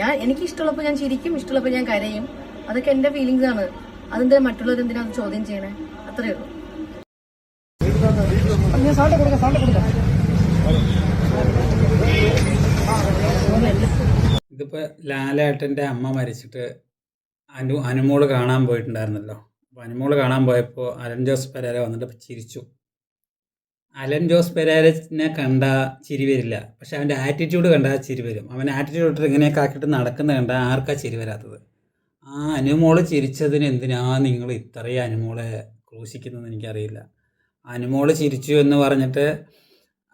ഞാൻ എനിക്ക് ഇഷ്ടമുള്ളപ്പോൾ ഞാൻ ചിരിക്കും ഇഷ്ടമുള്ളപ്പോൾ ഞാൻ കരയും. അതൊക്കെ എന്റെ ഫീലിങ്സ് ആണ്. അതെന്താ മറ്റുള്ളവർ എന്തിനാ അത് ചോദ്യം ചെയ്യണേ? അത്രേ ഉള്ളൂ. ഇതിപ്പോ ലാലേട്ടന്റെ അമ്മ മരിച്ചിട്ട് അനു അനുമോൾ കാണാൻ പോയിട്ടുണ്ടായിരുന്നല്ലോ. അപ്പോൾ അനുമോൾ കാണാൻ പോയപ്പോൾ അലൻ ജോസ് പെരേര വന്നിട്ട് ചിരിച്ചു. അലൻ ജോസ് പെരാരസിനെ കണ്ട ചിരി വരില്ല. പക്ഷെ അവന്റെ ആറ്റിറ്റ്യൂഡ് കണ്ടാൽ ചിരി വരും. അവൻ ആറ്റിറ്റ്യൂഡ് ഇട്ട് ഇങ്ങനെയൊക്കെ ആക്കിയിട്ട് നടക്കുന്ന കണ്ടാൽ ആർക്കാ ചിരി വരാത്തത്? ആ അനുമോൾ ചിരിച്ചതിന് എന്തിനാ നിങ്ങൾ ഇത്രയും അനുമോളെ ക്രൂശിക്കുന്നതെന്ന് എനിക്കറിയില്ല. അനുമോൾ ചിരിച്ചു എന്ന് പറഞ്ഞിട്ട്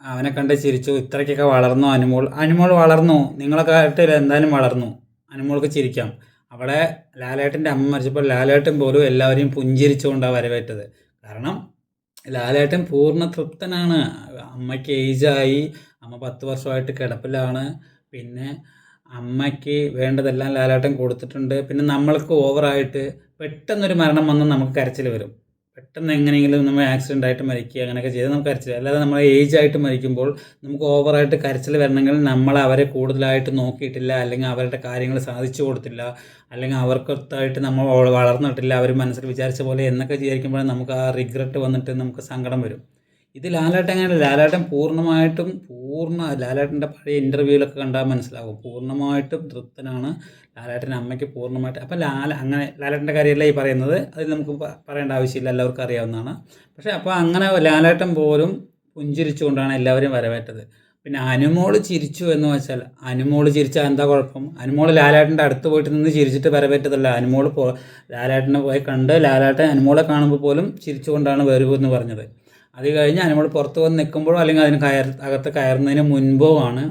അവനെ കണ്ട് ചിരിച്ചു. ഇത്രയ്ക്കൊക്കെ വളർന്നു അനുമോൾ? അനുമോൾ വളർന്നു. നിങ്ങളൊക്കെ ആയിട്ട് എന്തായാലും വളർന്നു. അനുമോൾക്ക് ചിരിക്കാം. അവിടെ ലാലേട്ടന്റെ അമ്മ മരിച്ചപ്പോൾ ലാലേട്ടൻ പോലും എല്ലാവരെയും പുഞ്ചിരിച്ചുകൊണ്ടാണ് വരവേറ്റത്. കാരണം ലാലേട്ടൻ പൂർണ തൃപ്തനാണ്. അമ്മയ്ക്ക് ഏജായി. അമ്മ പത്ത് വർഷമായിട്ട് കിടപ്പിലാണ്. പിന്നെ അമ്മയ്ക്ക് വേണ്ടതെല്ലാം ലാലേട്ടൻ കൊടുത്തിട്ടുണ്ട്. പിന്നെ നമ്മൾക്ക് ഓവറായിട്ട് പെട്ടെന്നൊരു മരണം വന്ന് നമുക്ക് കരച്ചിൽ വരും. പെട്ടെന്ന് എങ്ങനെയെങ്കിലും നമ്മൾ ആക്സിഡന്റ് ആയിട്ട് മരിക്കുക അങ്ങനെയൊക്കെ ചെയ്ത് നമുക്ക് കരച്ചിൽ അല്ലാതെ നമ്മൾ ഏജ് ആയിട്ട് മരിക്കുമ്പോൾ നമുക്ക് ഓവറായിട്ട് കരച്ചിൽ വരണമെങ്കിൽ നമ്മൾ അവരെ കൂടുതലായിട്ട് നോക്കിയിട്ടില്ല അല്ലെങ്കിൽ അവരുടെ കാര്യങ്ങൾ സാധിച്ചു കൊടുത്തില്ല അല്ലെങ്കിൽ അവർക്കൊത്തായിട്ട് നമ്മൾ വളർന്നിട്ടില്ല അവർ മനസ്സിൽ വിചാരിച്ച പോലെ എന്നൊക്കെ വിചാരിക്കുമ്പോൾ നമുക്ക് ആ റിഗ്രറ്റ് വന്നിട്ട് നമുക്ക് സങ്കടം വരും. ഇത് ലാലേട്ടൻ അങ്ങനെ ലാലേട്ടൻ പൂർണമായിട്ടും പൂർണ ലാലേട്ടന്റെ പഴയ ഇന്റർവ്യൂവിലൊക്കെ കണ്ടാൽ മനസ്സിലാവും. പൂർണമായിട്ടും തൃപ്തനാണ് ലാലേട്ടന്റെ അമ്മയ്ക്ക് പൂർണമായിട്ട്. അപ്പം ലാല അങ്ങനെ ലാലേട്ടന്റെ കാര്യമല്ല ഈ പറയുന്നത്? അത് നമുക്ക് പറയേണ്ട ആവശ്യമില്ല. എല്ലാവർക്കും അറിയാവുന്നതാണ്. പക്ഷേ അപ്പോൾ അങ്ങനെ ലാലേട്ടൻ പോലും പുഞ്ചിരിച്ചുകൊണ്ടാണ് എല്ലാവരും വരവേറ്റത്. പിന്നെ അനുമോൾ ചിരിച്ചു എന്ന് വെച്ചാൽ അനുമോൾ ചിരിച്ചാൽ എന്താ കുഴപ്പം? അനുമോൾ ലാലേട്ടന്റെ അടുത്ത് പോയിട്ട് നിന്ന് ചിരിച്ചിട്ട് വരവേറ്റതല്ല. അനുമോൾ പോ ലാലേട്ടനെ പോയി കണ്ട് ലാലേട്ടൻ അനുമോളെ കാണുമ്പോൾ പോലും ചിരിച്ചുകൊണ്ടാണ് വരുവെന്ന് പറഞ്ഞത്. അത് കഴിഞ്ഞ് നമ്മൾ പുറത്ത് വന്ന് നിൽക്കുമ്പോഴോ അല്ലെങ്കിൽ അതിന് കയർ അകത്ത് കയറുന്നതിന് മുൻപോ ആണ്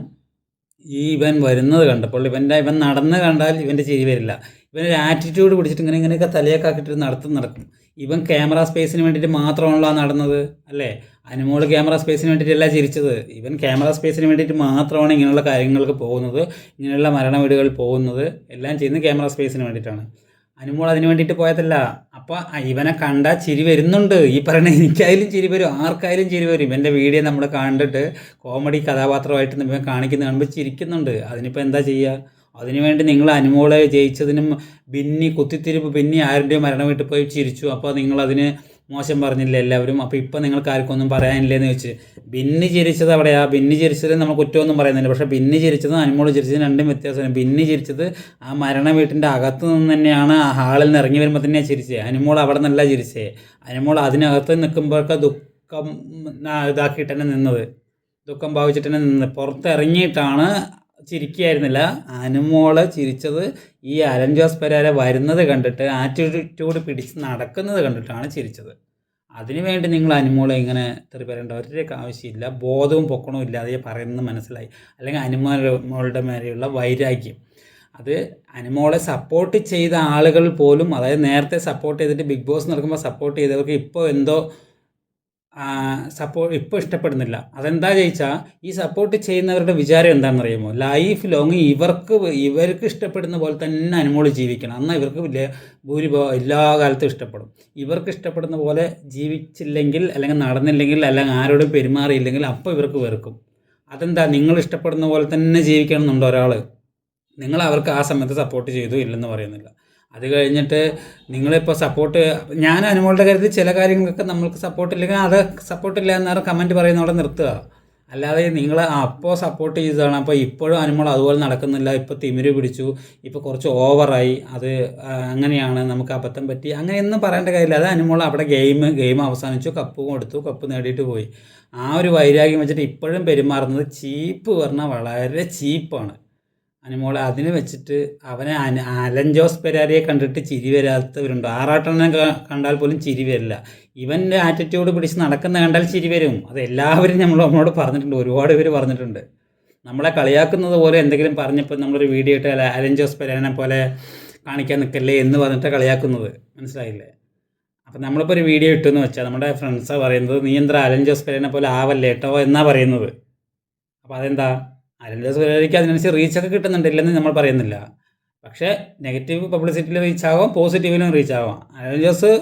ഈ ഇവൻ വരുന്നത് കണ്ടപ്പോൾ ഇവന്റെ ഇവൻ നടന്ന് കണ്ടാൽ ഇവന്റെ ചിരി വരില്ല. ഇവനൊരു ആറ്റിറ്റ്യൂഡ് പിടിച്ചിട്ട് ഇങ്ങനെ ഇങ്ങനെയൊക്കെ തലയൊക്കെ ആക്കിയിട്ട് നടത്തും നടക്കും. ഇവൻ ക്യാമറ സ്പേസിന് വേണ്ടിയിട്ട് മാത്രമാണല്ലോ നടന്നത് അല്ലേ? അനുമോൾ ക്യാമറ സ്പേസിന് വേണ്ടിയിട്ടല്ല ചിരിച്ചത്. ഇവൻ ക്യാമറ സ്പേസിന് വേണ്ടിയിട്ട് മാത്രമാണ് ഇങ്ങനെയുള്ള കാര്യങ്ങൾക്ക് പോകുന്നത് ഇങ്ങനെയുള്ള മരണ വീടുകളിൽ പോകുന്നത് എല്ലാം ചെയ്യുന്നത് ക്യാമറ സ്പേസിന് വേണ്ടിയിട്ടാണ്. അനുമോൾ അതിന് വേണ്ടിയിട്ട് പോയതല്ല. അപ്പോൾ ഇവനെ കണ്ടാൽ ചിരി വരുന്നുണ്ട്. ഈ പറയുന്ന എനിക്കായാലും ചിരി വരും ആർക്കായാലും ചിരി വരും. ഇവന്റെ വീഡിയോ നമ്മൾ കണ്ടിട്ട് കോമഡി കഥാപാത്രമായിട്ട് ഇവൻ കാണിക്കുന്ന കാണുമ്പോൾ ചിരിക്കുന്നുണ്ട്. അതിനിപ്പോൾ എന്താ ചെയ്യുക അതിനുവേണ്ടി നിങ്ങൾ അനുമോളെ ജയിച്ചതിനും ബിന്നി കുത്തിത്തിരിപ്പ് ബിന്നി ആരുടെയും മരണം വീട്ടിൽ പോയി ചിരിച്ചു. അപ്പോൾ നിങ്ങളതിന് മോശം പറഞ്ഞില്ല എല്ലാവരും. അപ്പോൾ ഇപ്പം നിങ്ങൾക്ക് ആർക്കും ഒന്നും പറയാനില്ലെന്ന് വെച്ച് ബിന്നി ചിരിച്ചത് അവിടെയാ? ബിന്നി ചിരിച്ചത് നമ്മൾ കുറ്റമൊന്നും പറയുന്നില്ല. പക്ഷേ ബിന്നി ചിരിച്ചത് അനുമോൾ ചിരിച്ചത് രണ്ടും വ്യത്യാസമാണ്. ബിന്നി ചിരിച്ചത് ആ മരണ വീട്ടിന്റെ അകത്ത് നിന്ന് തന്നെയാണ് ആ ഹാളിൽ നിന്ന് ഇറങ്ങി വരുമ്പോൾ തന്നെ ചിരിച്ചത് അനുമോൾ അവിടെ നിന്നല്ല ചിരിച്ചേ. അനുമോൾ അതിനകത്ത് നിൽക്കുമ്പോഴൊക്കെ ദുഃഖം ഇതാക്കിയിട്ട് തന്നെ നിന്നത്. ദുഃഖം ഭാവിച്ചിട്ട് തന്നെ നിന്നത്. പുറത്തിറങ്ങിയിട്ടാണ് ചിരിക്കുകയായിരുന്നില്ല അനുമോൾ ചിരിച്ചത് ഈ അലൻ ജോസ് പെരാര വരുന്നത് കണ്ടിട്ട് ആറ്റിറ്റ്യൂഡ് പിടിച്ച് നടക്കുന്നത് കണ്ടിട്ടാണ് ചിരിച്ചത്. അതിനുവേണ്ടി നിങ്ങൾ അനുമോളെ ഇങ്ങനെ തെറി പറയേണ്ട ഒരേക്ക് ആവശ്യമില്ല. ബോധവും പൊക്കണവും ഇല്ലാതെ പറയുന്നത് മനസ്സിലായി. അല്ലെങ്കിൽ അനുമോളുടെ മേലെയുള്ള വൈരാഗ്യം. അത് അനുമോളെ സപ്പോർട്ട് ചെയ്ത ആളുകൾ പോലും അതായത് നേരത്തെ സപ്പോർട്ട് ചെയ്തിട്ട് ബിഗ് ബോസ് നടക്കുമ്പോൾ സപ്പോർട്ട് ചെയ്തവർക്ക് ഇപ്പോൾ എന്തോ സപ്പോർട്ട് ഇപ്പോൾ ഇഷ്ടപ്പെടുന്നില്ല. അതെന്താ ചോദിച്ചാൽ ഈ സപ്പോർട്ട് ചെയ്യുന്നവരുടെ വിചാരം എന്താണെന്ന് അറിയുമോ ലൈഫ് ലോങ് ഇവർക്ക് ഇവർക്ക് ഇഷ്ടപ്പെടുന്ന പോലെ തന്നെ അനുമോൾ ജീവിക്കണം. എന്നാൽ ഇവർക്ക് വലിയ ഭൂരിഭാഗം എല്ലാ കാലത്തും ഇഷ്ടപ്പെടും. ഇവർക്ക് ഇഷ്ടപ്പെടുന്ന പോലെ ജീവിച്ചില്ലെങ്കിൽ അല്ലെങ്കിൽ നടന്നില്ലെങ്കിൽ അല്ലെങ്കിൽ ആരോടും പെരുമാറിയില്ലെങ്കിൽ അപ്പോൾ ഇവർക്ക് വെറുക്കും. അതെന്താ? നിങ്ങൾ ഇഷ്ടപ്പെടുന്ന പോലെ തന്നെ ജീവിക്കണം എന്നുണ്ടോ ഒരാൾ നിങ്ങൾ അവർക്ക് ആ സമയത്ത് സപ്പോർട്ട് ചെയ്തു ഇല്ലെന്ന് പറയുന്നില്ല. അത് കഴിഞ്ഞിട്ട് നിങ്ങളിപ്പോൾ സപ്പോർട്ട് ഞാൻ അനുമോളുടെ കാര്യത്തിൽ ചില കാര്യങ്ങളൊക്കെ നമ്മൾക്ക് സപ്പോർട്ട് ഇല്ലെങ്കിൽ അത് സപ്പോർട്ട് ഇല്ല എന്നാണ് കമന്റ് പറയുന്നവിടെ നിർത്തുക. അല്ലാതെ നിങ്ങൾ അപ്പോൾ സപ്പോർട്ട് ചെയ്തതാണ്. അപ്പോൾ ഇപ്പോഴും അനുമോൾ അതുപോലെ നടക്കുന്നില്ല. ഇപ്പോൾ തിമിര് പിടിച്ചു. ഇപ്പോൾ കുറച്ച് ഓവറായി അത് അങ്ങനെയാണ് നമുക്ക് അബദ്ധം പറ്റി. അങ്ങനെയൊന്നും പറയേണ്ട കാര്യമില്ല. അത് അനുമോൾ അവിടെ ഗെയിം ഗെയിം അവസാനിച്ചു. കപ്പ് കൊടുത്തു കപ്പ് നേടിയിട്ട് പോയി. ആ ഒരു വൈരാഗ്യം വെച്ചിട്ട് ഇപ്പോഴും പെരുമാറുന്നത് ചീപ്പ് പറഞ്ഞാൽ വളരെ ചീപ്പാണ് അനുമോളെ അതിന് വെച്ചിട്ട് അവനെ അലൻ ജോസ് പെരാരിയെ കണ്ടിട്ട് ചിരി വരാത്തവരുണ്ട്. ആറാട്ടെണ്ണനെ ക- കണ്ടാൽ പോലും ചിരി വരില്ല. ഇവന്റെ ആറ്റിറ്റ്യൂഡ് പിടിച്ച് നടക്കുന്ന കണ്ടാൽ ചിരി വരും. അത് എല്ലാവരും നമ്മൾ നമ്മളോട് പറഞ്ഞിട്ടുണ്ട്. ഒരുപാട് പേര് പറഞ്ഞിട്ടുണ്ട്. നമ്മളെ കളിയാക്കുന്നത് പോലെ എന്തെങ്കിലും പറഞ്ഞപ്പോൾ നമ്മളൊരു വീഡിയോ ഇട്ട് അലൻ ജോസ് പെരാനെ പോലെ കാണിക്കാൻ നിൽക്കല്ലേ എന്ന് പറഞ്ഞിട്ട് കളിയാക്കുന്നത്. മനസ്സിലായില്ലേ? അപ്പം നമ്മളിപ്പോൾ ഒരു വീഡിയോ ഇട്ടെന്ന് വെച്ചാൽ നമ്മുടെ ഫ്രണ്ട്സാണ് പറയുന്നത് നീ എന്താ അലൻ ജോസ് പെരേനെ പോലെ ആവല്ലേ? കേട്ടോ എന്നാ പറയുന്നത്. അപ്പോൾ അതെന്താ? അലൻ ജോസ് പെരേരയ്ക്ക് അതിനനുസരിച്ച് റീച്ചൊക്കെ കിട്ടുന്നുണ്ടില്ലെന്ന് നമ്മൾ പറയുന്നില്ല. പക്ഷേ നെഗറ്റീവ് പബ്ലിസിറ്റിയിൽ റീച്ച് ആവാം പോസിറ്റീവിലും റീച്ച് ആവാം. ജോസ്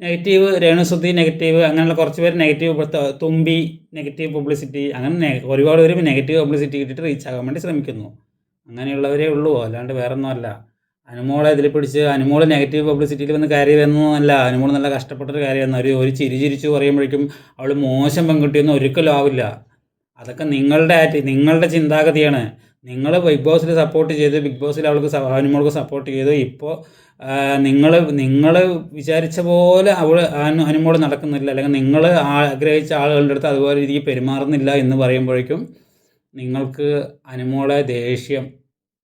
നെഗറ്റീവ് രേണുസുദ്ധി നെഗറ്റീവ് അങ്ങനെയുള്ള കുറച്ച് പേര് നെഗറ്റീവ് തുമ്പി നെഗറ്റീവ് പബ്ലിസിറ്റി അങ്ങനെ ഒരുപാട് പേര് നെഗറ്റീവ് പബ്ലിസിറ്റി കിട്ടിയിട്ട് റീച്ച് ആകാൻ വേണ്ടി ശ്രമിക്കുന്നു. അങ്ങനെയുള്ളവരേ ഉള്ളൂ അല്ലാണ്ട് വേറൊന്നുമല്ല. അനുമോളെ ഇതിൽ പിടിച്ച് അനുമോൾ നെഗറ്റീവ് പബ്ലിസിറ്റിയിൽ വന്ന് കാര്യമൊന്നുമല്ല അനുമോൾ നല്ല കഷ്ടപ്പെട്ടൊരു കാര്യമാണ് ഒരു ഒരു ചിരി ചിരിച്ചു പറയുമ്പോഴേക്കും അവൾ മോശം പെൺകുട്ടിയൊന്നും ഒരിക്കലും ആവില്ല. അതൊക്കെ നിങ്ങളുടെ ആറ്റി നിങ്ങളുടെ ചിന്താഗതിയാണ്. നിങ്ങൾ ബിഗ് ബോസിൽ സപ്പോർട്ട് ചെയ്ത് ബിഗ് ബോസിൽ അവൾക്ക് അനുമോൾക്ക് സപ്പോർട്ട് ചെയ്തു ഇപ്പോൾ നിങ്ങൾ നിങ്ങൾ വിചാരിച്ച പോലെ അവൾ അനു അനുമോൾ നടക്കുന്നില്ല. അല്ലെങ്കിൽ നിങ്ങൾ ആഗ്രഹിച്ച ആളുകളുടെ അടുത്ത് അതുപോലെ രീതിക്ക് പെരുമാറുന്നില്ല എന്ന് പറയുമ്പോഴേക്കും നിങ്ങൾക്ക് അനുമോളെ ദേഷ്യം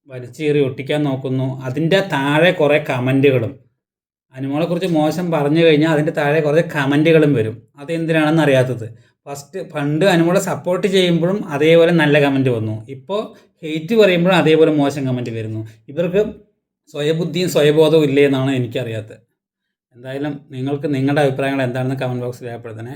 വലിച്ചേറി ഒട്ടിക്കാൻ നോക്കുന്നു. അതിന്റെ താഴെ കുറേ കമന്റുകളും. അനുമോളെക്കുറിച്ച് മോശം പറഞ്ഞു കഴിഞ്ഞാൽ അതിന്റെ താഴെ കുറേ കമന്റുകളും വരും. അതെന്തിനാണെന്ന് അറിയാത്തത്. ഫസ്റ്റ് പണ്ട് അനുമോളെ സപ്പോർട്ട് ചെയ്യുമ്പോഴും അതേപോലെ നല്ല കമന്റ് വന്നു. ഇപ്പോൾ ഹെയ്റ്റ് പറയുമ്പോഴും അതേപോലെ മോശം കമന്റ് വരുന്നു. ഇവർക്ക് സ്വയബുദ്ധിയും സ്വയബോധവും ഇല്ലേ എന്നാണ് എനിക്കറിയാത്തത്. എന്തായാലും നിങ്ങൾക്ക് നിങ്ങളുടെ അഭിപ്രായങ്ങൾ എന്താണെന്ന് കമന്റ് ബോക്സിൽ രേഖപ്പെടുത്തണേ.